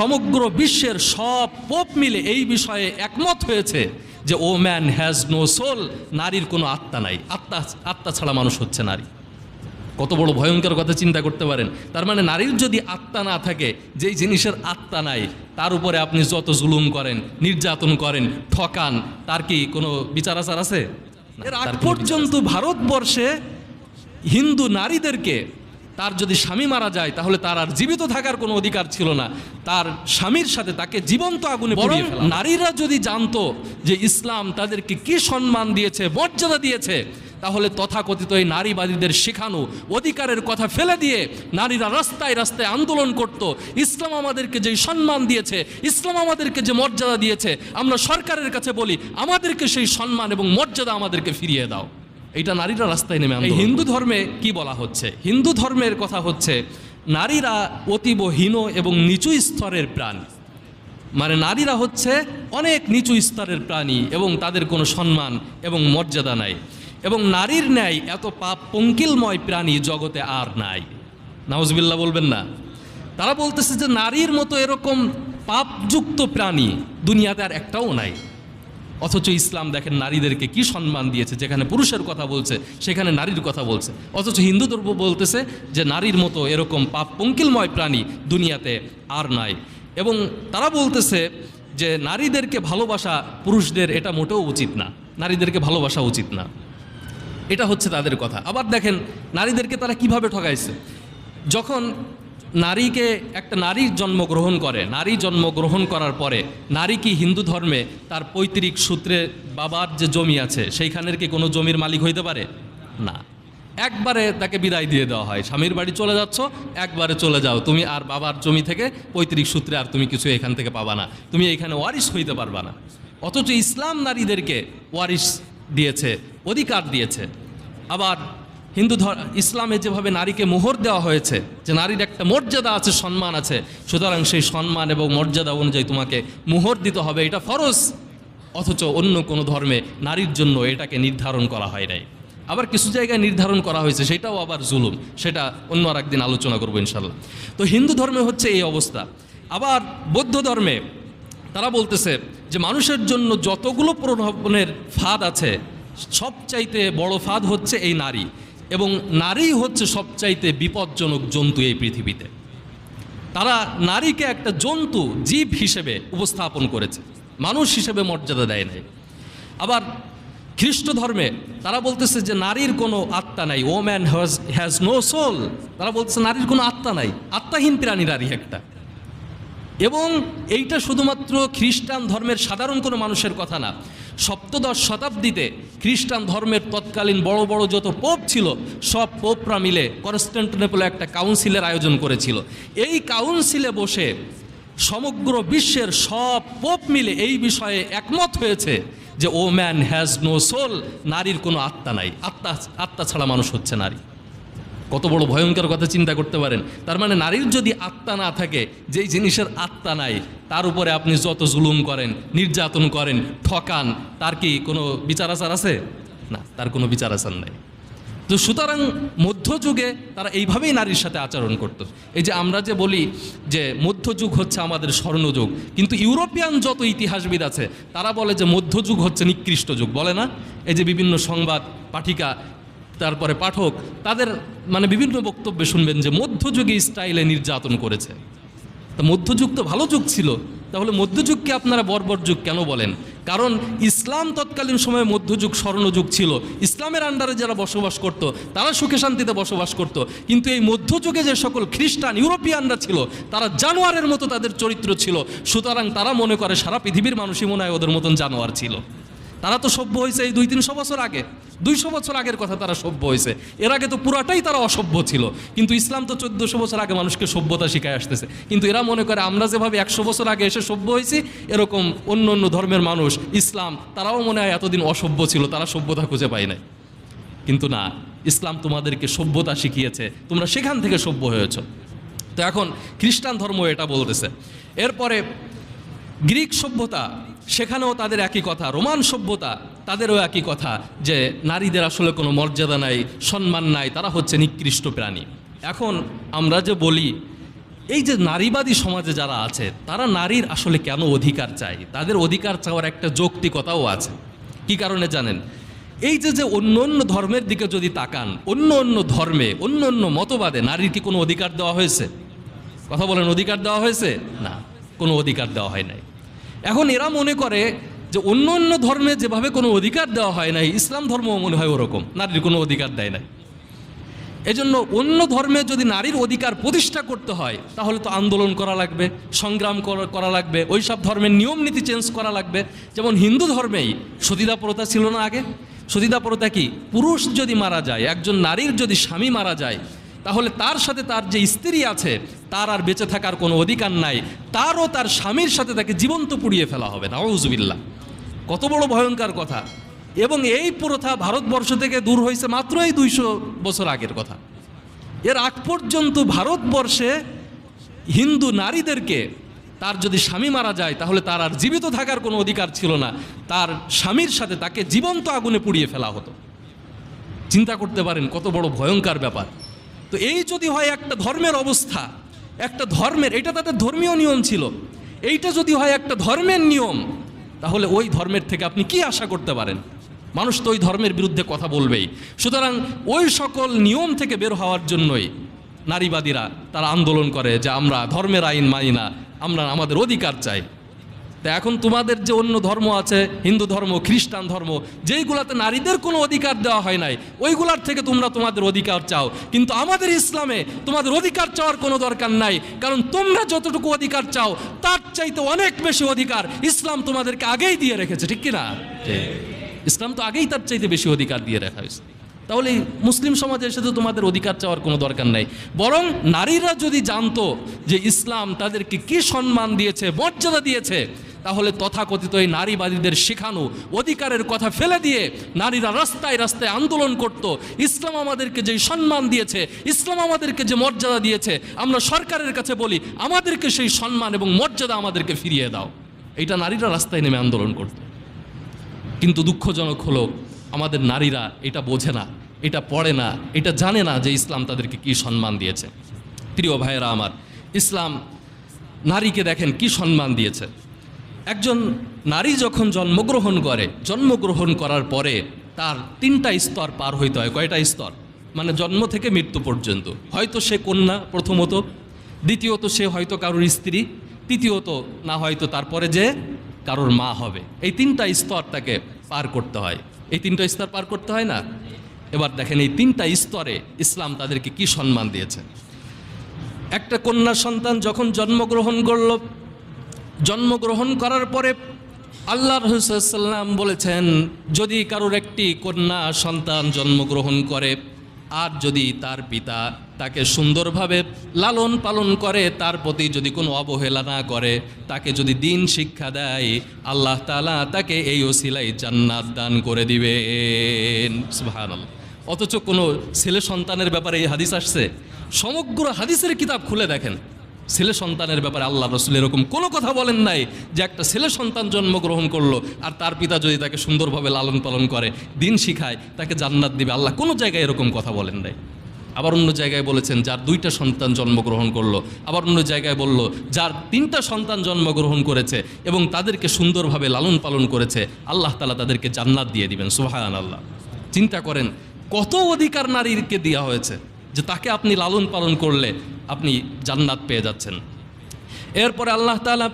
সমগ্র বিশ্বের সব পোপ মিলে এই বিষয়ে একমত হয়েছে যে woman has no soul নারীর কোনো আত্মা নাই। আত্মা আত্মা ছাড়া মানুষ হচ্ছে নারী। কত বড় ভয়ঙ্কর কথা চিন্তা করতে পারেন। তার মানে নারীর যদি আত্মা না থাকে যেই জিনিসের আত্মা নাই তার উপরে আপনি যত জুলুম করেন নির্যাতন করেন ঠকান তার কি কোনো বিচার আচার আছে? এর আগ পর্যন্ত ভারতবর্ষে হিন্দু নারীদেরকে তার যদি স্বামী মারা যায় তাহলে তার আর জীবিত থাকার কোনো অধিকার ছিল না। তার স্বামীর সাথে তাকে জীবন্ত আগুনে বরং নারীরা যদি জানতো যে ইসলাম তাদেরকে কি সম্মান দিয়েছে মর্যাদা দিয়েছে তাহলে তথাকথিত এই নারীবাদীদের শেখানো অধিকারের কথা ফেলে দিয়ে নারীরা রাস্তায় রাস্তায় আন্দোলন করত। ইসলাম আমাদেরকে যে সম্মান দিয়েছে ইসলাম আমাদেরকে যে মর্যাদা দিয়েছে আমরা সরকারের কাছে বলি আমাদেরকে সেই সম্মান এবং মর্যাদা আমাদেরকে ফিরিয়ে দাও। এইটা নারীরা রাস্তায় নেমে এই হিন্দু ধর্মে কি বলা হচ্ছে? হিন্দু ধর্মের কথা হচ্ছে নারীরা অতীব হীন এবং নিচু স্তরের প্রাণী। মানে নারীরা হচ্ছে অনেক নিচু স্তরের প্রাণী এবং তাদের কোনো সম্মান এবং মর্যাদা নাই। এবং নারীর ন্যায় এত পাপ পঙ্কিলময় প্রাণী জগতে আর নাই। নাউজবিল্লা বলবেন না। তারা বলতেছে যে নারীর মতো এরকম পাপযুক্ত প্রাণী দুনিয়াতে আর একটাও নাই। অথচ ইসলাম দেখেন নারীদেরকে কি সম্মান দিয়েছে, যেখানে পুরুষের কথা বলছে, সেখানে নারীর কথা বলছে। অথচ হিন্দু ধর্ম বলতেছে যে নারীর মতো এরকম পাপ পঙ্কিলময় প্রাণী দুনিয়াতে আর নাই। এবং তারা বলতেছে যে নারীদেরকে ভালোবাসা পুরুষদের এটা মোটেও উচিত না। নারীদেরকে ভালোবাসা উচিত না। এটা হচ্ছে তাদের কথা। আবার দেখেন, নারীদেরকে তারা কীভাবে ঠকাইছে যখন নারীকে একটা নারী জন্মগ্রহণ করে, নারী জন্মগ্রহণ করার পরে নারী কি হিন্দু ধর্মে তার পৈতৃক সূত্রে বাবার যে জমি আছে, সেইখানের কি কোনো জমির মালিক হইতে পারে? না। একবারে তাকে বিদায় দিয়ে দেওয়া হয়, স্বামীর বাড়ি চলে যাচ্ছ, একবারে চলে যাও, তুমি আর বাবার জমি থেকে পৈতৃক সূত্রে আর তুমি কিছু এখান থেকে পাবা না, তুমি এখানে ওয়ারিশ হইতে পারবা না। অথচ ইসলাম নারীদেরকে ওয়ারিশ দিয়েছে, অধিকার দিয়েছে। আবার হিন্দু ইসলামে যেভাবে নারীকে মোহর দেওয়া হয়েছে, যে নারীর একটা মর্যাদা আছে, সম্মান আছে, সুতরাং সেই সম্মান এবং মর্যাদা অনুযায়ী তোমাকে মোহর দিতে হবে। এটা ফরজ, অথচ অন্য কোনো ধর্মে নারীর জন্য এটাকে নির্ধারণ করা হয় নাই। আবার কিছু জায়গায় নির্ধারণ করা হয়েছে, সেটাও আবার জুলুম, সেটা অন্য আর একদিন আলোচনা করব ইনশাল্লাহ তো হিন্দু ধর্মে হচ্ছে এই অবস্থা। আবার বৌদ্ধ ধর্মে তারা বলতেছে যে মানুষের জন্য যতগুলো প্রলোভনের ফাঁদ আছে, সবচাইতে বড় ফাঁদ হচ্ছে এই নারী। এবং নারী হচ্ছে সবচাইতে বিপজ্জনক জন্তু এই পৃথিবীতে। তারা নারীকে একটা জন্তু, জীব হিসেবে উপস্থাপন করেছে। মানুষ হিসেবে মর্যাদা দেয় নাই। আবার খ্রিস্ট ধর্মে তারা বলতেছে যে নারীর কোনো আত্মা নাই। Woman has has no soul তারা বলতেছে নারীর কোনো আত্মা নাই। আত্মাহীন প্রাণী নারী একটা। এবং এইটা শুধুমাত্র খ্রিস্টান ধর্মের সাধারণ কোনো মানুষের কথা না। সপ্তদশ শতাব্দীতে খ্রিস্টান ধর্মের তৎকালীন বড় বড় যত পোপ ছিল, সব পোপরা মিলে কনস্ট্যান্টিনোপলে একটা কাউন্সিলের আয়োজন করেছিল। এই কাউন্সিলে বসে সমগ্র বিশ্বের সব পোপ মিলে এই বিষয়ে একমত হয়েছে যে, woman has no soul, নারীর কোনো আত্মা নাই। আত্মা আত্মা ছাড়া মানুষ হচ্ছে নারী। কত বড় ভয়ঙ্কর কথা চিন্তা করতে পারেন। তার মানে নারীর যদি আত্মা না থাকে, যেই জিনিসের আত্মা নাই তার উপরে আপনি যত জুলুম করেন, নির্যাতন করেন, ঠকান, তার কি কোনো বিচার আচার আছে? না, তার কোনো বিচার আচার নাই। তো সুতরাং মধ্যযুগে তারা এইভাবেই নারীর সাথে আচরণ করতো। এই যে আমরা যে বলি যে মধ্যযুগ হচ্ছে আমাদের স্বর্ণযুগ, কিন্তু ইউরোপিয়ান যত ইতিহাসবিদ আছে, তারা বলে যে মধ্যযুগ হচ্ছে নিকৃষ্ট যুগ, বলে না? এই যে বিভিন্ন সংবাদ পাঠিকা, তারপরে পাঠক, তাদের মানে বিভিন্ন বক্তব্যে শুনবেন যে মধ্যযুগে স্টাইলে নির্যাতন করেছে। তা মধ্যযুগ তো ভালো যুগ ছিল। তাহলে মধ্যযুগকে আপনারা বর্বর যুগ কেন বলেন? কারণ ইসলাম তৎকালীন সময়ে মধ্যযুগ, স্বর্ণযুগ ছিল। ইসলামের আন্ডারে যারা বসবাস করত, তারা সুখে শান্তিতে বসবাস করত। কিন্তু এই মধ্যযুগে যে সকল খ্রিস্টান, ইউরোপিয়ানরা ছিল, তারা জানোয়ারের মতো তাদের চরিত্র ছিল। সুতরাং তারা মনে করে সারা পৃথিবীর মানুষই মনে হয় ওদের মতন জানোয়ার ছিল। তারা তো সভ্য হয়েছে এই দুই তিনশো বছর আগে। দুইশো বছর আগের কথা তারা সভ্য হয়েছে। এর আগে তো পুরাটাই তারা অসভ্য ছিল। কিন্তু ইসলাম তো চোদ্দোশো বছর আগে মানুষকে সভ্যতা শিখায় আসতেছে। কিন্তু এরা মনে করে আমরা যেভাবে একশো বছর আগে এসে সভ্য হয়েছি, এরকম অন্য অন্য ধর্মের মানুষ, ইসলাম, তারাও মনে হয় এতদিন অসভ্য ছিল, তারা সভ্যতা খুঁজে পায় নাই। কিন্তু না, ইসলাম তোমাদেরকে সভ্যতা শিখিয়েছে। তোমরা সেখান থেকে সভ্য হয়েছ। তো এখন খ্রিস্টান ধর্ম এটা বলতেছে। এরপরে গ্রিক সভ্যতা সেখানেও তাদের একই কথা, রোমান সভ্যতা, তাদেরও একই কথা যে নারীদের আসলে কোনো মর্যাদা নাই, সম্মান নাই, তারা হচ্ছে নিকৃষ্ট প্রাণী। এখন আমরা যে বলি, এই যে নারীবাদী সমাজে যারা আছে, তারা নারীর আসলে কেন অধিকার চায়? তাদের অধিকার চাওয়ার একটা যৌক্তিকতাও আছে। কি কারণে জানেন? এই যে যে অন্য অন্য ধর্মের দিকে যদি তাকান, অন্য অন্য ধর্মে, অন্য অন্য মতবাদে নারীর কি কোনো অধিকার দেওয়া হয়েছে? কথা বলেন, অধিকার দেওয়া হয়েছে? না, কোনো অধিকার দেওয়া হয় নাই। এখন এরা মনে করে যে অন্য অন্য ধর্মে যেভাবে কোনো অধিকার দেওয়া হয় নাই, ইসলাম ধর্ম মনে হয় ওরকম, নারীর কোনো অধিকার দেয় নাই। এজন্য অন্য ধর্মে যদি নারীর অধিকার প্রতিষ্ঠা করতে হয়, তাহলে তো আন্দোলন করা লাগবে, সংগ্রাম করা- লাগবে ওই সব ধর্মের নিয়ম নীতি চেঞ্জ করা লাগবে। যেমন হিন্দু ধর্মেই সতীদা প্রথা ছিল না আগে। সতীদা প্রথা কি? পুরুষ যদি মারা যায়, একজন নারীর যদি স্বামী মারা যায় তাহলে তার সাথে তার যে স্ত্রী আছে, তার আর বেঁচে থাকার কোনো অধিকার নাই। তারও তার স্বামীর সাথে তাকে জীবন্ত পুড়িয়ে ফেলা হবে না নাউজুবিল্লাহ। কত বড় ভয়ঙ্কর কথা। এবং এই প্রথা ভারতবর্ষ থেকে দূর হয়েছে মাত্র এই দুইশো বছর আগের কথা। এর আগ পর্যন্ত ভারতবর্ষে হিন্দু নারীদেরকে তার যদি স্বামী মারা যায়, তাহলে তার আর জীবিত থাকার কোনো অধিকার ছিল না। তার স্বামীর সাথে তাকে জীবন্ত আগুনে পুড়িয়ে ফেলা হতো। চিন্তা করতে পারেন কত বড় ভয়ঙ্কর ব্যাপার। তো এই যদি হয় একটা ধর্মের অবস্থা, একটা ধর্মের, এটা তাদের ধর্মীয় নিয়ম ছিল, এইটা যদি হয় একটা ধর্মের নিয়ম, তাহলে ওই ধর্মের থেকে আপনি কি আশা করতে পারেন? মানুষ তো ওই ধর্মের বিরুদ্ধে কথা বলবেই। সুতরাং ওই সকল নিয়ম থেকে বের হওয়ার জন্যই নারীবাদীরা তারা আন্দোলন করে যে আমরা ধর্মের আইন মানি না, আমরা আমাদের অধিকার চাই। তা এখন তোমাদের যে অন্য ধর্ম আছে হিন্দু ধর্ম খ্রিস্টান ধর্ম যেইগুলাতে নারীদের কোনো অধিকার দেওয়া হয় নাই ওইগুলার থেকে তোমরা তোমাদের অধিকার চাও। কিন্তু আমাদের ইসলামে তোমাদের অধিকার চাওয়ার কোনো দরকার নাই কারণ তোমরা যতটুকু অধিকার চাও তার চাইতে অনেক বেশি অধিকার ইসলাম তোমাদেরকে আগেই দিয়ে রেখেছে ঠিক কি না ইসলাম তো আগেই তার চাইতে বেশি অধিকার দিয়ে রাখা হয়েছে। তাহলে মুসলিম সমাজে এসে তো তোমাদের অধিকার চাওয়ার কোনো দরকার নাই। বরং নারীরা যদি জানতো যে ইসলাম তাদেরকে কি সম্মান দিয়েছে মর্যাদা দিয়েছে তাহলে তথাকথিত এই নারীবাদীদের শেখানো অধিকারের কথা ফেলে দিয়ে নারীরা রাস্তায় রাস্তায় আন্দোলন করত। ইসলাম আমাদেরকে যে সম্মান দিয়েছে, ইসলাম আমাদেরকে যে মর্যাদা দিয়েছে, আমরা সরকারের কাছে বলি, আমাদেরকে সেই সম্মান এবং মর্যাদা আমাদেরকে ফিরিয়ে দাও। এটা নারীরা রাস্তায় নেমে আন্দোলন করতো। কিন্তু দুঃখজনক হলো, আমাদের নারীরা এটা বোঝে না, এটা পড়ে না, এটা জানে না যে ইসলাম তাদেরকে কি সম্মান দিয়েছে। প্রিয় ভাইয়েরা আমার, ইসলাম নারীকে দেখেন কি সম্মান দিয়েছে। একজন নারী যখন জন্মগ্রহণ করে, জন্মগ্রহণ করার পরে তার তিনটা স্তর পার হইতে হয়। কয়টা স্তর? মানে জন্ম থেকে মৃত্যু পর্যন্ত। হয়তো সে কন্যা প্রথমত, দ্বিতীয়ত সে হয়তো কারোর স্ত্রী, তৃতীয়ত না হয়তো তারপরে যে কারোর মা হবে। এই তিনটা স্তর তাকে পার করতে হয়। এই তিনটা স্তর পার করতে হয় না? এবার দেখেন, এই তিনটা স্তরে ইসলাম তাদেরকে কি সম্মান দিয়েছে? একটা কন্যা সন্তান যখন জন্মগ্রহণ করল জন্মগ্রহণ করার পরে আল্লাহ রহুসাল্লাম বলেছেন, যদি কারোর একটি কন্যা সন্তান জন্মগ্রহণ করে আর যদি তার পিতা তাকে সুন্দরভাবে লালন পালন করে, তার প্রতি যদি কোনো অবহেলা না করে, তাকে যদি দিন শিক্ষা দেয়, আল্লাহ তালা তাকে এই ওসিলাই জান্নাত দান করে দিবে অথচ কোনো ছেলে সন্তানের ব্যাপারে এই হাদিস আসছে? সমগ্র হাদিসের কিতাব খুলে দেখেন। ছেলে সন্তানের ব্যাপারে আল্লাহ রসুল এরকম কোনো কথা বলেন নাই যে একটা ছেলে সন্তান জন্মগ্রহণ করল আর তার পিতা যদি তাকে সুন্দরভাবে লালন পালন করে, দিন শিখায়, তাকে জান্নাত দিবে। আল্লাহ কোনো জায়গায় এরকম কথা বলেন নাই। আবার অন্য জায়গায় বলেছেন, যার দুইটা সন্তান জন্মগ্রহণ করল। আবার অন্য জায়গায় বলল, যার তিনটা সন্তান জন্মগ্রহণ করেছে এবং তাদেরকে সুন্দরভাবে লালন পালন করেছে, আল্লাহ তালা তাদেরকে জান্নাত দিয়ে দিবেন। সুহায়ান আল্লাহ চিন্তা করেন, কত অধিকার নারীকে দেওয়া হয়েছে? যে তাকে আপনি লালন পালন করলে আপনি জান্নাত পেয়ে যাচ্ছেন। এরপরে আল্লাহ তাআলা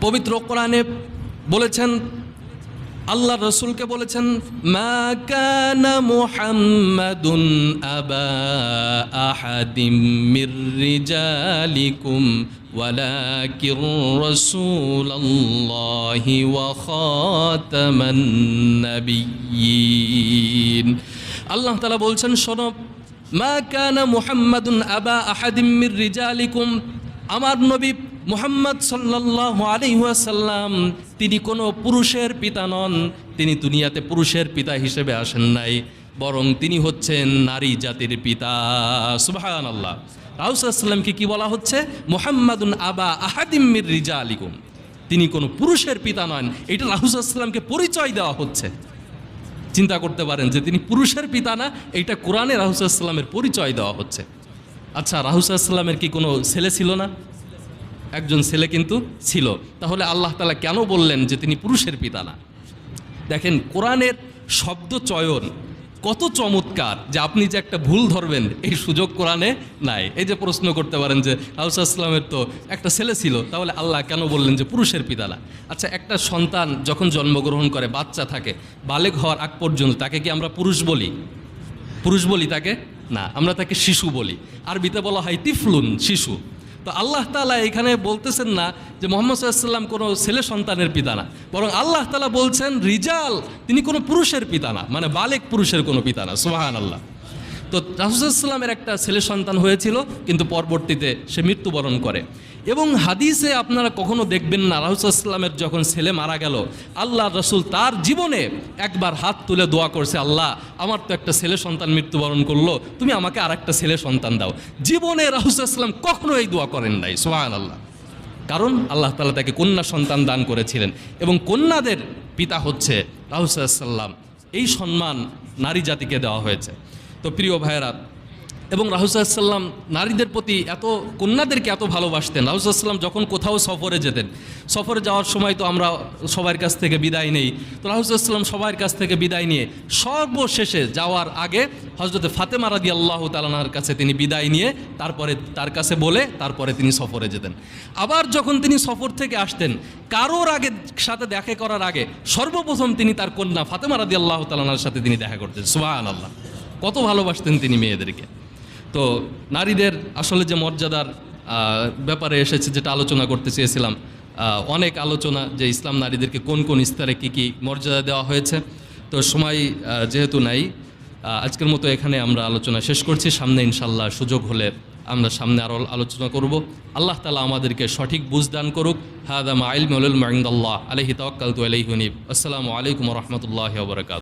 পবিত্র কোরআনে বলেছেন আল্লাহ রসুলকে বলেছেন আবা আহাদিম আল্লাহ তাআলা বলছেন, শোনো মা কানা আবা আমার নবী মুহাম্মদ সাল্লাল্লাহু আলাইহি ওয়াসাল্লাম, তিনি কোনো পুরুষের পিতা নন, তিনি দুনিয়াতে পুরুষের পিতা হিসেবে আসেন নাই, বরং তিনি হচ্ছেন নারী জাতির পিতা। সুবহানাল্লাহ। রাউসাল্লামকে কি বলা হচ্ছে? মুহাম্মাদুন আবা আহাদিম রিজা আলিকুম তিনি কোনো পুরুষের পিতা নন, এটা রাহুসাল্লামকে পরিচয় দেওয়া হচ্ছে। চিন্তা করতে পারেন যে তিনি পুরুষের পিতা না, এইটা কোরআনে রাহুসাল্লামের পরিচয় দেওয়া হচ্ছে। আচ্ছা রাহুসাল্লামের কি কোনো ছেলে ছিল না? একজন ছেলে কিন্তু ছিল। তাহলে আল্লাহ তালা কেন বললেন যে তিনি পুরুষের পিতা না? দেখেন, কোরআনের শব্দ চয়ন কত চমৎকার যে আপনি যে একটা ভুল ধরবেন, এই সুযোগ কোরআনে নাই। এই যে প্রশ্ন করতে পারেন যে হাউসা ইসলামের তো একটা ছেলে ছিল, তাহলে আল্লাহ কেন বললেন যে পুরুষের পিতা না আচ্ছা একটা সন্তান যখন জন্মগ্রহণ করে, বাচ্চা থাকে বালেক হওয়ার আগ পর্যন্ত তাকে কি আমরা পুরুষ বলি? পুরুষ বলি তাকে? না, আমরা তাকে শিশু বলি। আরবিতে বলা হয় তিফলুন, শিশু। তো আল্লাহ তালা এখানে বলতেছেন না যে মোহাম্মদ সাল্লাম কোনো ছেলে সন্তানের পিতা না। বরং আল্লাহ তালা বলছেন, রিজাল, তিনি কোনো পুরুষের পিতা না। মানে বালেক পুরুষের কোনো পিতা না। সোহান আল্লাহ তো রাহুসাল্লামের একটা ছেলে সন্তান হয়েছিল, কিন্তু পরবর্তীতে সে মৃত্যুবরণ করে। এবং হাদিসে আপনারা কখনো দেখবেন না রাহুসাল্লামের যখন ছেলে মারা গেল, আল্লাহ রসুল তার জীবনে একবার হাত তুলে দোয়া করছে, আল্লাহ, আমার তো একটা ছেলে সন্তান মৃত্যুবরণ করল, তুমি আমাকে আর একটা ছেলে সন্তান দাও। জীবনে রাহুসাল্লাম কখনো এই দোয়া করেন নাই সোহান আল্লাহ কারণ আল্লাহ তালা তাকে কন্যা সন্তান দান করেছিলেন, এবং কন্যাদের পিতা হচ্ছে রাহুসাল্লাম এই সম্মান নারী জাতিকে দেওয়া হয়েছে। তো প্রিয় ভাইয়েরা, এবং রাহুসাল্লাম নারীদের প্রতি এত, কন্যাদেরকে এত ভালোবাসতেন। রাহুসাল্লাম যখন কোথাও সফরে যেতেন, সফরে যাওয়ার সময় তো আমরা সবার কাছ থেকে বিদায় নেই। তো রাহুসাল্লাম সবার কাছ থেকে বিদায় নিয়ে সর্বশেষে যাওয়ার আগে হজরতে ফাতেমা রাদি আল্লাহ তালানার কাছে তিনি বিদায় নিয়ে তারপরে তার কাছে বলে তারপরে তিনি সফরে যেতেন। আবার যখন তিনি সফর থেকে আসতেন, কারোর আগে সাথে দেখা করার আগে সর্বপ্রথম তিনি তার কন্যা ফাতেমা রাদি আল্লাহ তালানার সাথে তিনি দেখা করতেন। সুবাহ আল্লাহ কত ভালোবাসতেন তিনি মেয়েদেরকে। তো নারীদের আসলে যে মর্যাদার ব্যাপারে এসেছে যেটা আলোচনা করতে চেয়েছিলাম অনেক আলোচনা যে ইসলাম নারীদেরকে কোন কোন স্তরে কী কী মর্যাদা দেওয়া হয়েছে। তো সময় যেহেতু নাই আজকের মতো এখানে আমরা আলোচনা শেষ করছি। সামনে ইনশাল্লাহ সুযোগ হলে আমরা সামনে আরও আলোচনা করব। আল্লাহ তালা আমাদেরকে সঠিক বুঝদান করুক। হাদাম আইল মৌল মাইন্দাল্লাহ আলহি তওয়াক্কাল তু আলহিউনিব আসসালামু আলাইকুম রহমতুল্লাহ বরকাত